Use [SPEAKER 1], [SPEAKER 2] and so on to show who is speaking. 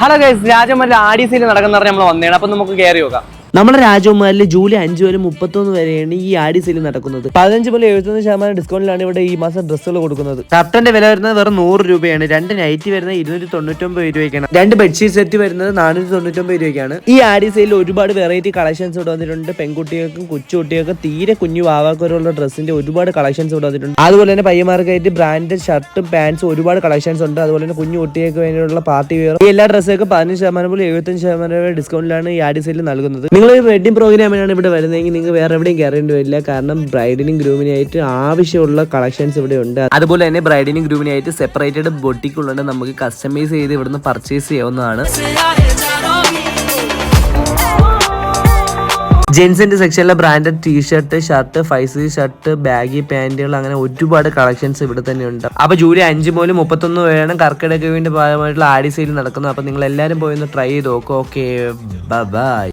[SPEAKER 1] Hello guys Rajamalla ആഡീസിൽ നടക്കുന്ന പറഞ്ഞാൽ നമ്മൾ വന്നേണ്. അപ്പൊ നമുക്ക് കയറി നോക്കാം.
[SPEAKER 2] നമ്മുടെ രാജകുമാരിൽ ജൂലൈ അഞ്ച് മുതൽ മുപ്പത്തൊന്ന് വരെയാണ് ഈ ആഡി സെയിൽ നടക്കുന്നത്. പതിനഞ്ച് മുതൽ എഴുപത്തൊന്ന് ശതമാനം ഡിസ്കൗണ്ടിലാണ് ഇവിടെ ഈ മാസം ഡ്രസ്സുകൾ കൊടുക്കുന്നത്. ഷർട്ടിന്റെ വില വരുന്നത് വെറും നൂറ് രൂപയാണ്. രണ്ട് നൈറ്റി വരുന്നത് ഇരുന്നൂറ്റി തൊണ്ണൂറ്റൊമ്പത് രൂപയ്ക്കാണ്. രണ്ട് ബെഡ്ഷീറ്റ് സെറ്റ് വരുന്നത് നാനൂറ്റി തൊണ്ണൂറ്റൊമ്പത് രൂപയ്ക്കാണ്. ഈ ആഡി സെയിൽ ഒരുപാട് വെറൈറ്റി കളക്ഷൻസ് ഇവിടെ വന്നിട്ടുണ്ട്. പെൺകുട്ടികൾക്കും കൊച്ചുകുട്ടികൾക്കും തീരെ കുഞ്ഞു വാവാക്കുള്ള ഡ്രസ്സിന്റെ ഒരുപാട് കളക്ഷൻസ് ഇവിടെ വന്നിട്ടുണ്ട്. അതുപോലെ തന്നെ പയ്യന്മാർക്കായിട്ട് ബ്രാൻഡഡ് ഷർട്ടും പാൻസും ഒരുപാട് കളക്ഷൻസ് ഉണ്ട്. അതുപോലെ തന്നെ കുഞ്ഞു കുട്ടികൾക്ക് വേണ്ടിയുള്ള പാർട്ടി വെയർ ഈ എല്ലാ ഡ്രസ്സുകൾക്കും പതിനഞ്ച് ശതമാനം പോലും എഴുപത്തഞ്ച് ശതമാനം വരെ ഡിസ്കൗണ്ടിലാണ് ഈ ആഡി സെയിൽ നൽകുന്നത്. നിങ്ങൾ വെഡ്ഡിംഗ് പ്രോഗ്രാമിനാണ് ഇവിടെ വരുന്നതെങ്കിൽ നിങ്ങൾ വേറെ എവിടെയും കയറേണ്ടി വരില്ല. കാരണം ബ്രൈഡിനും ഗ്രൂമിനായിട്ട് ആവശ്യമുള്ള കളക്ഷൻസ് ഇവിടെ ഉണ്ട്. അതുപോലെ തന്നെ ബ്രൈഡിനും ഗ്രൂമിനായിട്ട് സെപ്പറേറ്റഡ് ബൊട്ടിക് ഉള്ളത് നമുക്ക് കസ്റ്റമൈസ് ചെയ്ത് ഇവിടുന്ന് പർച്ചേസ് ചെയ്യാവുന്നതാണ്. ജെൻസിന്റെ സെക്ഷനിലെ branded T shirt shirt five shirt baggy പാന്റുകൾ അങ്ങനെ ഒരുപാട് കളക്ഷൻസ് ഇവിടെ തന്നെ ഉണ്ട്. അപ്പൊ ജൂലൈ അഞ്ച് മുതൽ മുപ്പത്തൊന്ന് വരെയാണ് കർക്കിടകവിന്റെ ഭാഗമായിട്ടുള്ള ആടി സെയിൽ നടക്കുന്നത്. അപ്പൊ നിങ്ങൾ എല്ലാവരും പോയി ഒന്ന് ട്രൈ ചെയ്ത് നോക്കുക ഓക്കെ ബൈ